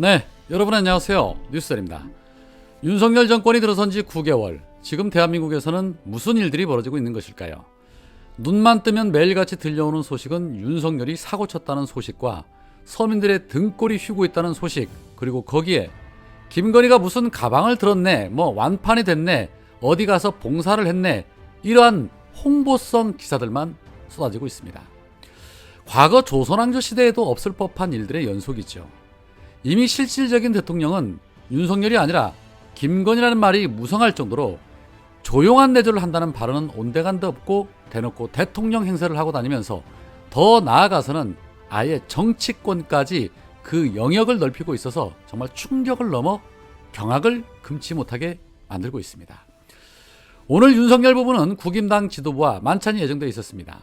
네, 여러분 안녕하세요. 뉴스입니다. 윤석열 정권이 들어선 지 9개월. 지금 대한민국에서는 무슨 일들이 벌어지고 있는 것일까요? 눈만 뜨면 매일같이 들려오는 소식은 윤석열이 사고 쳤다는 소식과 서민들의 등골이 휘고 있다는 소식, 그리고 거기에 김건희가 무슨 가방을 들었네, 뭐 완판이 됐네, 어디 가서 봉사를 했네, 이러한 홍보성 기사들만 쏟아지고 있습니다. 과거 조선왕조 시대에도 없을 법한 일들의 연속이죠. 이미 실질적인 대통령은 윤석열이 아니라 김건희라는 말이 무성할 정도로 조용한 내조를 한다는 발언은 온데간데 없고 대놓고 대통령 행세를 하고 다니면서 더 나아가서는 아예 정치권까지 그 영역을 넓히고 있어서 정말 충격을 넘어 경악을 금치 못하게 만들고 있습니다. 오늘 윤석열 부부는 국임당 지도부와 만찬이 예정되어 있었습니다.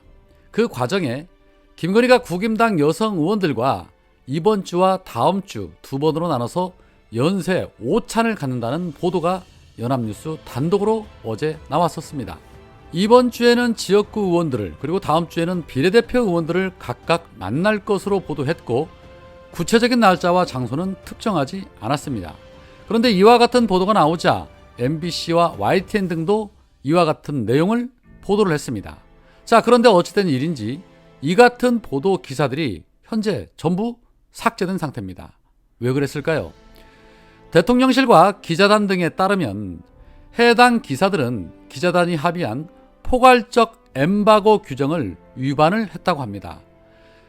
그 과정에 김건희가 국임당 여성 의원들과 이번 주와 다음 주 두 번으로 나눠서 연쇄 오찬을 갖는다는 보도가 연합뉴스 단독으로 어제 나왔었습니다. 이번 주에는 지역구 의원들을 그리고 다음 주에는 비례대표 의원들을 각각 만날 것으로 보도했고 구체적인 날짜와 장소는 특정하지 않았습니다. 그런데 이와 같은 보도가 나오자 MBC와 YTN 등도 이와 같은 내용을 보도를 했습니다. 자, 그런데 어찌된 일인지 이 같은 보도 기사들이 현재 전부 삭제된 상태입니다. 왜 그랬을까요? 대통령실과 기자단 등에 따르면 해당 기사들은 기자단이 합의한 포괄적 엠바고 규정을 위반을 했다고 합니다.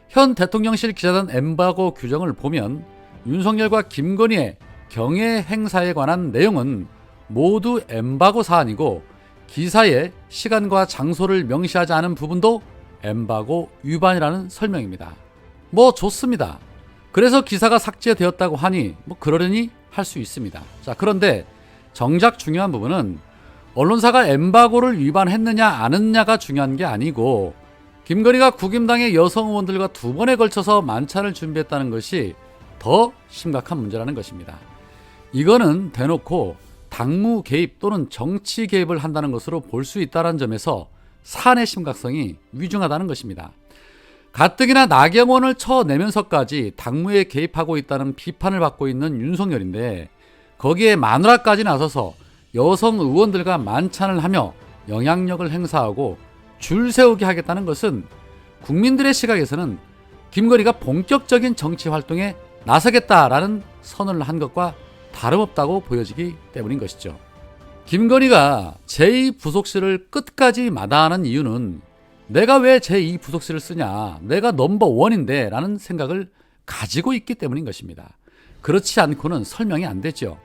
현 대통령실 기자단 엠바고 규정을 보면 윤석열과 김건희의 경애 행사에 관한 내용은 모두 엠바고 사안이고 기사에 시간과 장소를 명시하지 않은 부분도 엠바고 위반이라는 설명입니다. 뭐 좋습니다. 그래서 기사가 삭제되었다고 하니 뭐 그러려니 할 수 있습니다. 자, 그런데 정작 중요한 부분은 언론사가 엠바고를 위반했느냐 안 했느냐가 중요한 게 아니고 김건희가 국임당의 여성 의원들과 두 번에 걸쳐서 만찬을 준비했다는 것이 더 심각한 문제라는 것입니다. 이거는 대놓고 당무 개입 또는 정치 개입을 한다는 것으로 볼 수 있다는 점에서 사안의 심각성이 위중하다는 것입니다. 가뜩이나 나경원을 쳐내면서까지 당무에 개입하고 있다는 비판을 받고 있는 윤석열인데 거기에 마누라까지 나서서 여성 의원들과 만찬을 하며 영향력을 행사하고 줄 세우게 하겠다는 것은 국민들의 시각에서는 김건희가 본격적인 정치 활동에 나서겠다라는 선언을 한 것과 다름없다고 보여지기 때문인 것이죠. 김건희가 제2부속실을 끝까지 마다하는 이유는 내가 왜 제2 부속실을 쓰냐? 내가 넘버 원인데 라는 생각을 가지고 있기 때문인 것입니다. 그렇지 않고는 설명이 안 되죠.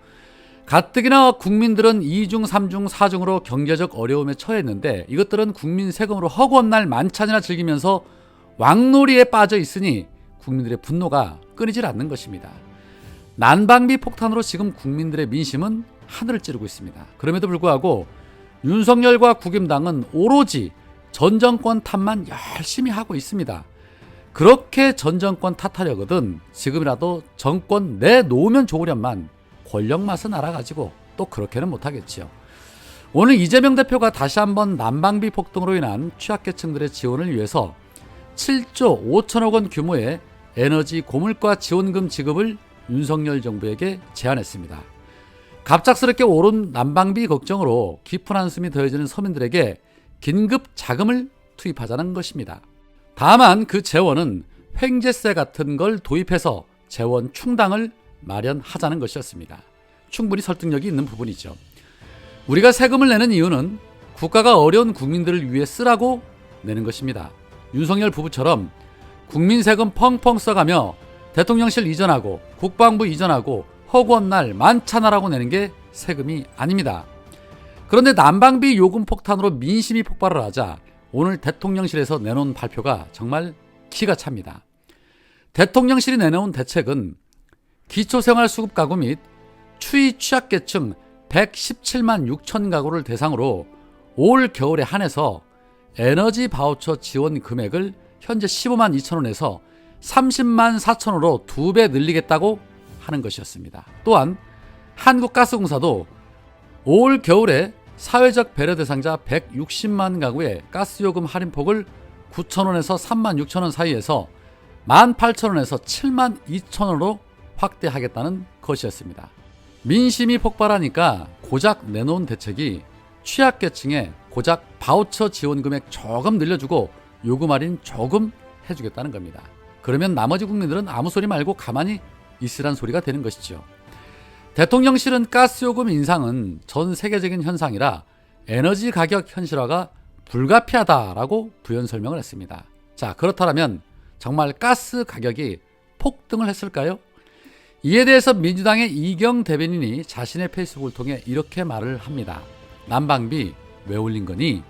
가뜩이나 국민들은 2중, 3중, 4중으로 경제적 어려움에 처했는데 이것들은 국민 세금으로 허구한 날 만찬이나 즐기면서 왕놀이에 빠져 있으니 국민들의 분노가 끊이질 않는 것입니다. 난방비 폭탄으로 지금 국민들의 민심은 하늘을 찌르고 있습니다. 그럼에도 불구하고 윤석열과 국임당은 오로지 전 정권 탓만 열심히 하고 있습니다. 그렇게 전 정권 탓하려거든 지금이라도 정권 내놓으면 좋으련만 권력 맛은 알아가지고 또 그렇게는 못하겠지요. 오늘 이재명 대표가 다시 한번 난방비 폭등으로 인한 취약계층들의 지원을 위해서 7조 5천억 원 규모의 에너지 고물가 지원금 지급을 윤석열 정부에게 제안했습니다. 갑작스럽게 오른 난방비 걱정으로 깊은 한숨이 더해지는 서민들에게 긴급 자금을 투입하자는 것입니다. 다만 그 재원은 횡재세 같은 걸 도입해서 재원 충당을 마련하자는 것이었습니다. 충분히 설득력이 있는 부분이죠. 우리가 세금을 내는 이유는 국가가 어려운 국민들을 위해 쓰라고 내는 것입니다. 윤석열 부부처럼 국민 세금 펑펑 써가며 대통령실 이전하고 국방부 이전하고 허구한 날 만찬하라고 내는 게 세금이 아닙니다. 그런데 난방비 요금 폭탄으로 민심이 폭발을 하자 오늘 대통령실에서 내놓은 발표가 정말 기가 찹니다. 대통령실이 내놓은 대책은 기초생활수급 가구 및 추위 취약계층 117만 6천 가구를 대상으로 올 겨울에 한해서 에너지 바우처 지원 금액을 현재 15만 2천 원에서 30만 4천 원으로 두 배 늘리겠다고 하는 것이었습니다. 또한 한국가스공사도 올 겨울에 사회적 배려 대상자 160만 가구의 가스요금 할인폭을 9천 원에서 3만 6천 원 사이에서 1만 8천 원에서 7만 2천 원으로 확대하겠다는 것이었습니다. 민심이 폭발하니까 고작 내놓은 대책이 취약계층에 고작 바우처 지원 금액 조금 늘려주고 요금 할인 조금 해주겠다는 겁니다. 그러면 나머지 국민들은 아무 소리 말고 가만히 있으란 소리가 되는 것이죠. 대통령실은 가스요금 인상은 전 세계적인 현상이라 에너지 가격 현실화가 불가피하다라고 부연 설명을 했습니다. 자, 그렇다면 정말 가스 가격이 폭등을 했을까요? 이에 대해서 민주당의 이경 대변인이 자신의 페이스북을 통해 이렇게 말을 합니다. 난방비 왜 올린 거니?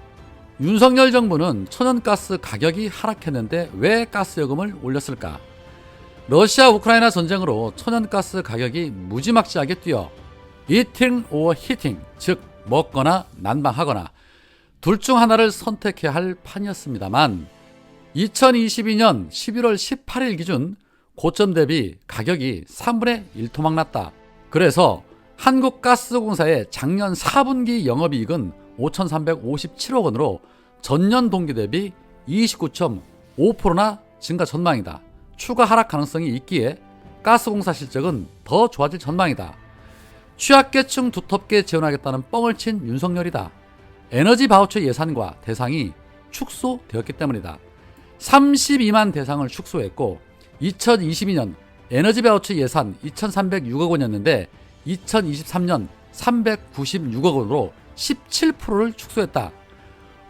윤석열 정부는 천연가스 가격이 하락했는데 왜 가스요금을 올렸을까? 러시아 우크라이나 전쟁으로 천연가스 가격이 무지막지하게 뛰어 eating or heating 즉 먹거나 난방하거나 둘 중 하나를 선택해야 할 판이었습니다만 2022년 11월 18일 기준 고점 대비 가격이 3분의 1 토막 났다. 그래서 한국가스공사의 작년 4분기 영업이익은 5,357억 원으로 전년 동기 대비 29.5%나 증가 전망이다. 추가 하락 가능성이 있기에 가스공사 실적은 더 좋아질 전망이다. 취약계층 두텁게 지원하겠다는 뻥을 친 윤석열이다. 에너지 바우처 예산과 대상이 축소되었기 때문이다. 32만 대상을 축소했고 2022년 에너지 바우처 예산 2,306억 원이었는데 2023년 396억 원으로 17%를 축소했다.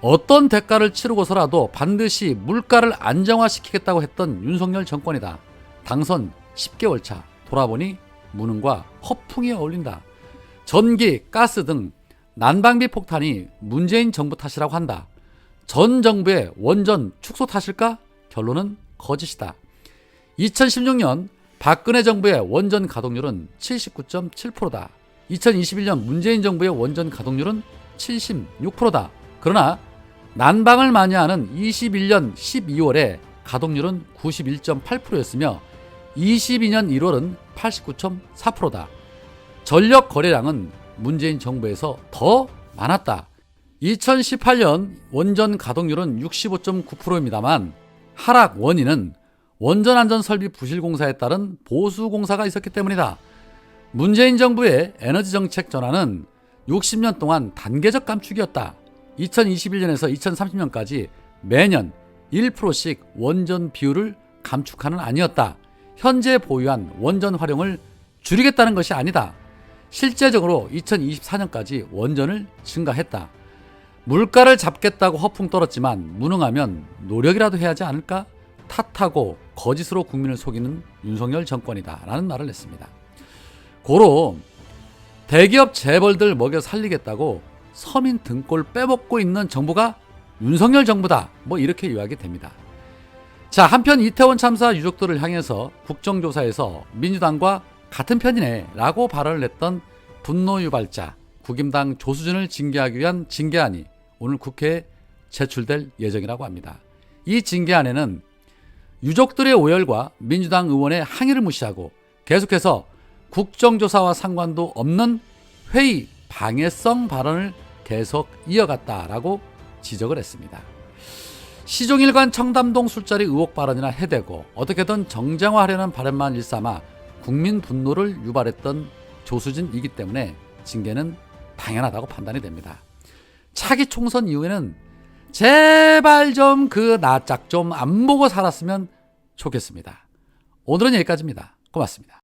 어떤 대가를 치르고서라도 반드시 물가를 안정화시키겠다고 했던 윤석열 정권이다. 당선 10개월 차 돌아보니 무능과 허풍이 어울린다. 전기, 가스 등 난방비 폭탄이 문재인 정부 탓이라고 한다. 전 정부의 원전 축소 탓일까? 결론은 거짓이다. 2016년 박근혜 정부의 원전 가동률은 79.7%다. 2021년 문재인 정부의 원전 가동률은 76%다. 그러나 난방을 많이 하는 21년 12월에 가동률은 91.8%였으며 22년 1월은 89.4%다. 전력 거래량은 문재인 정부에서 더 많았다. 2018년 원전 가동률은 65.9%입니다만 하락 원인은 원전 안전 설비 부실 공사에 따른 보수 공사가 있었기 때문이다. 문재인 정부의 에너지 정책 전환은 60년 동안 단계적 감축이었다. 2021년에서 2030년까지 매년 1%씩 원전 비율을 감축하는 아니었다. 현재 보유한 원전 활용을 줄이겠다는 것이 아니다. 실제적으로 2024년까지 원전을 증가했다. 물가를 잡겠다고 허풍 떨었지만 무능하면 노력이라도 해야지 않을까? 탓하고 거짓으로 국민을 속이는 윤석열 정권이다. 라는 말을 했습니다. 고로 대기업 재벌들 먹여 살리겠다고 서민 등골 빼먹고 있는 정부가 윤석열 정부다. 뭐 이렇게 요약이 됩니다. 자, 한편 이태원 참사 유족들을 향해서 국정조사에서 민주당과 같은 편이네 라고 발언을 했던 분노 유발자 국임당 조수진을 징계하기 위한 징계안이 오늘 국회에 제출될 예정이라고 합니다. 이 징계안에는 유족들의 오열과 민주당 의원의 항의를 무시하고 계속해서 국정조사와 상관도 없는 회의 방해성 발언을 계속 이어갔다라고 지적을 했습니다. 시종일관 청담동 술자리 의혹 발언이나 해대고 어떻게든 정쟁화하려는 바람만 일삼아 국민 분노를 유발했던 조수진이기 때문에 징계는 당연하다고 판단이 됩니다. 차기 총선 이후에는 제발 좀그 낯짝 좀 안 보고 살았으면 좋겠습니다. 오늘은 여기까지입니다. 고맙습니다.